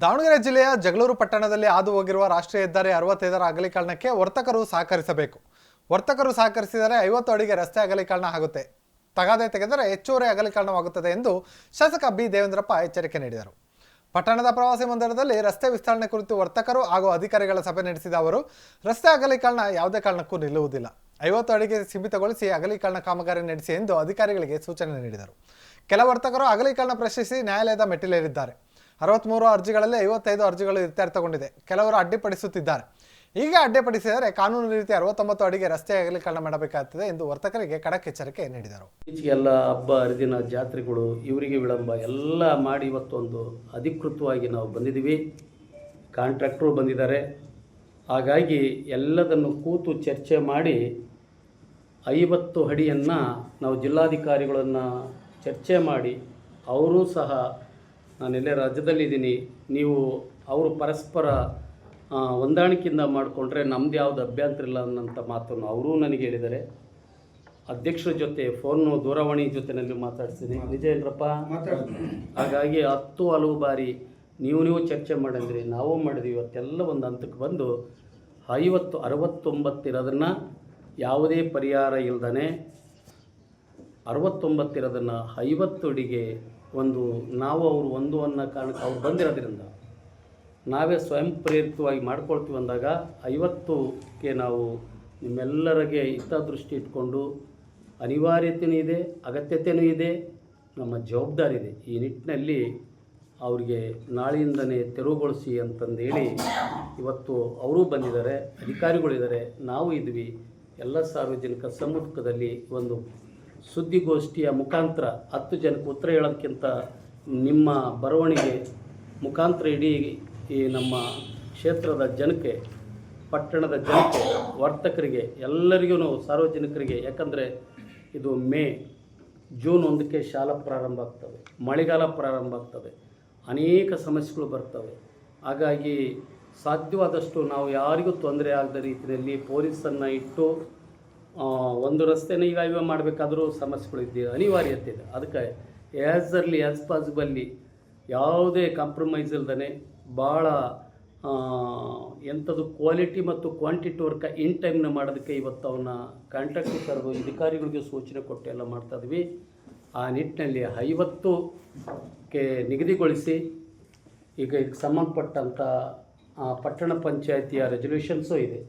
ದಾವಣಗೆರೆ ಜಿಲ್ಲೆಯ ಜಗಳೂರು ಪಟ್ಟಣದಲ್ಲಿ ಹಾದು ಹೋಗಿರುವ ರಾಷ್ಟ್ರೀಯ ಹೆದ್ದಾರಿ ಅರವತ್ತೈದರ ಅಗಲೀಕರಣಕ್ಕೆ ವರ್ತಕರು ಸಹಕರಿಸಬೇಕು. ವರ್ತಕರು ಸಹಕರಿಸಿದರೆ ಐವತ್ತು ಅಡಿಗೆ ರಸ್ತೆ ಅಗಲೀಕರಣ ಆಗುತ್ತೆ. ತಗಾದೆ ತೆಗೆದರೆ ಹೆಚ್ಚುವರಿ ಅಗಲೀಕರಣವಾಗುತ್ತದೆ ಎಂದು ಶಾಸಕ ಬಿ. ದೇವೇಂದ್ರಪ್ಪ ಎಚ್ಚರಿಕೆ ನೀಡಿದರು. ಪಟ್ಟಣದ ಪ್ರವಾಸಿ ಮಂದಿರದಲ್ಲಿ ರಸ್ತೆ ವಿಸ್ತರಣೆ ಕುರಿತು ವರ್ತಕರು ಹಾಗೂ ಅಧಿಕಾರಿಗಳ ಸಭೆ ನಡೆಸಿದ ಅವರು, ರಸ್ತೆ ಅಗಲೀಕರಣ ಯಾವುದೇ ಕಾರಣಕ್ಕೂ ನಿಲ್ಲುವುದಿಲ್ಲ. ಐವತ್ತು ಅಡಿಗೆ ಸೀಮಿತಗೊಳಿಸಿ ಅಗಲೀಕರಣ ಕಾಮಗಾರಿ ನಡೆಸಿ ಎಂದು ಅಧಿಕಾರಿಗಳಿಗೆ ಸೂಚನೆ ನೀಡಿದರು. ಕೆಲ ವರ್ತಕರು ಅಗಲೀಕರಣ ಪ್ರಶ್ನಿಸಿ ನ್ಯಾಯಾಲಯದ ಮೆಟ್ಟಿಲೇರಿದ್ದಾರೆ. ಅರವತ್ತ್ಮೂರು ಅರ್ಜಿಗಳಲ್ಲಿ ಐವತ್ತೈದು ಅರ್ಜಿಗಳು ಇತ್ಯರ್ಥಗೊಂಡಿದೆ ಕೆಲವರು ಅಡ್ಡಿಪಡಿಸುತ್ತಿದ್ದಾರೆ. ಈಗ ಅಡ್ಡಿಪಡಿಸಿದರೆ ಕಾನೂನು ರೀತಿ ಅರವತ್ತೊಂಬತ್ತು ಅಡಿಗೆ ರಸ್ತೆ ಅಗಲೀಕರಣ ಮಾಡಬೇಕಾಗುತ್ತದೆ ಎಂದು ವರ್ತಕರಿಗೆ ಖಡಕ್ ಎಚ್ಚರಿಕೆ ನೀಡಿದರು. ಈಚೆಗೆಲ್ಲ ಹಬ್ಬ, ಹರಿದಿನ, ಜಾತ್ರೆಗಳು, ಇವರಿಗೆ ವಿಳಂಬ ಎಲ್ಲ ಮಾಡಿ ಇವತ್ತೊಂದು ಅಧಿಕೃತವಾಗಿ ನಾವು ಬಂದಿದ್ದೀವಿ. ಕಾಂಟ್ರಾಕ್ಟ್ರು ಬಂದಿದ್ದಾರೆ. ಹಾಗಾಗಿ ಎಲ್ಲದನ್ನು ಕೂತು ಚರ್ಚೆ ಮಾಡಿ ಐವತ್ತು ಅಡಿಯನ್ನು ನಾವು ಜಿಲ್ಲಾಧಿಕಾರಿಗಳನ್ನು ಚರ್ಚೆ ಮಾಡಿ ಅವರೂ ಸಹ ನಾನೆಲ್ಲೇ ರಾಜ್ಯದಲ್ಲಿದ್ದೀನಿ. ನೀವು ಅವರು ಪರಸ್ಪರ ಹೊಂದಾಣಿಕೆಯಿಂದ ಮಾಡಿಕೊಂಡ್ರೆ ನಮ್ದು ಯಾವುದು ಅಭ್ಯಂತರ ಇಲ್ಲ ಅನ್ನೋಂಥ ಮಾತನ್ನು ಅವರೂ ನನಗೆ ಹೇಳಿದ್ದಾರೆ. ಅಧ್ಯಕ್ಷರ ಜೊತೆ ಫೋನು ದೂರವಾಣಿ ಜೊತೆನಲ್ಲಿ ಮಾತಾಡ್ತೀನಿ. ನಿಜ ಇಲ್ಲರಪ್ಪ ಹಾಗಾಗಿ ಹತ್ತು ಹಲವು ಬಾರಿ ನೀವು ನೀವು ಚರ್ಚೆ ಮಾಡಿದ್ರಿ ನಾವು ಮಾಡಿದ್ವಿ. ಇವತ್ತೆಲ್ಲ ಒಂದು ಹಂತಕ್ಕೆ ಬಂದು ಐವತ್ತು ಅರವತ್ತೊಂಬತ್ತಿರೋದನ್ನು ಯಾವುದೇ ಪರಿಹಾರ ಇಲ್ದೇ ಅರವತ್ತೊಂಬತ್ತಿರೋದನ್ನು ಐವತ್ತು ಅಡಿಗೆ ಒಂದು ನಾವು ಅವರು ಒಂದು ಅನ್ನೋ ಕಾರಣಕ್ಕೆ ಅವ್ರು ಬಂದಿರೋದ್ರಿಂದ ನಾವೇ ಸ್ವಯಂ ಪ್ರೇರಿತವಾಗಿ ಮಾಡ್ಕೊಳ್ತೀವಿ ಅಂದಾಗ ಐವತ್ತುಕ್ಕೆ ನಾವು ನಿಮ್ಮೆಲ್ಲರಿಗೆ ಹಿತದೃಷ್ಟಿ ಇಟ್ಕೊಂಡು ಅನಿವಾರ್ಯತೆಯೂ ಇದೆ ಅಗತ್ಯತೆಯೂ ಇದೆ, ನಮ್ಮ ಜವಾಬ್ದಾರಿ ಇದೆ. ಈ ನಿಟ್ಟಿನಲ್ಲಿ ಅವರಿಗೆ ನಾಳೆಯಿಂದನೇ ತೆರವುಗೊಳಿಸಿ ಅಂತಂದೇಳಿ ಇವತ್ತು ಅವರೂ ಬಂದಿದ್ದಾರೆ, ಅಧಿಕಾರಿಗಳಿದ್ದಾರೆ, ನಾವು ಇದ್ವಿ. ಎಲ್ಲ ಸಾರ್ವಜನಿಕ ಸಮ್ಮುಖದಲ್ಲಿ ಒಂದು ಸುದ್ದಿಗೋಷ್ಠಿಯ ಮುಖಾಂತರ ಹತ್ತು ಜನಕ್ಕೆ ಉತ್ತರ ಹೇಳೋದಕ್ಕಿಂತ ನಿಮ್ಮ ಬರವಣಿಗೆ ಮುಖಾಂತರ ಇಡೀ ಈ ನಮ್ಮ ಕ್ಷೇತ್ರದ ಜನಕ್ಕೆ, ಪಟ್ಟಣದ ಜನಕ್ಕೆ, ವರ್ತಕರಿಗೆ, ಎಲ್ಲರಿಗೂ ಸಾರ್ವಜನಿಕರಿಗೆ, ಯಾಕಂದರೆ ಇದು ಮೇ ಜೂನ್ ಒಂದಕ್ಕೆ ಶಾಲಾ ಪ್ರಾರಂಭ ಆಗ್ತವೆ, ಮಳೆಗಾಲ ಪ್ರಾರಂಭ ಆಗ್ತವೆ, ಅನೇಕ ಸಮಸ್ಯೆಗಳು ಬರ್ತವೆ. ಹಾಗಾಗಿ ಸಾಧ್ಯವಾದಷ್ಟು ನಾವು ಯಾರಿಗೂ ತೊಂದರೆ ಆಗದ ರೀತಿಯಲ್ಲಿ ಪೊಲೀಸನ್ನು ಇಟ್ಟು ಒಂದು ರಸ್ತೆನ ಈಗ ಮಾಡಬೇಕಾದ್ರೂ ಸಮಸ್ಯೆಗಳು ಇದ್ದೀವಿ ಅನಿವಾರ್ಯತೆ ಇದೆ ಅದಕ್ಕೆ ಆ್ಯಸ್ ಅರ್ಲಿ ಆ್ಯಸ್ ಪಾಸಿಬಲ್ಲಿ ಯಾವುದೇ ಕಾಂಪ್ರಮೈಸ್ ಇಲ್ದೇ ಭಾಳ ಎಂಥದ್ದು ಕ್ವಾಲಿಟಿ ಮತ್ತು ಕ್ವಾಂಟಿಟಿ ವರ್ಕ ಇನ್ ಟೈಮ್ನ ಮಾಡೋದಕ್ಕೆ ಇವತ್ತು ಅವನ್ನ ಕಾಂಟ್ರಾಕ್ಟ್ ಕರೆದು ಅಧಿಕಾರಿಗಳಿಗೆ ಸೂಚನೆ ಕೊಟ್ಟು ಎಲ್ಲ ಮಾಡ್ತಾ ಇದ್ವಿ. ಆ ನಿಟ್ಟಿನಲ್ಲಿ ಐವತ್ತುಕ್ಕೆ ನಿಗದಿಗೊಳಿಸಿ ಈಗ ಇದಕ್ಕೆ ಸಂಬಂಧಪಟ್ಟಂಥ ಪಟ್ಟಣ ಪಂಚಾಯಿತಿಯ ರೆಸಲ್ಯೂಷನ್ಸು ಇದೆ.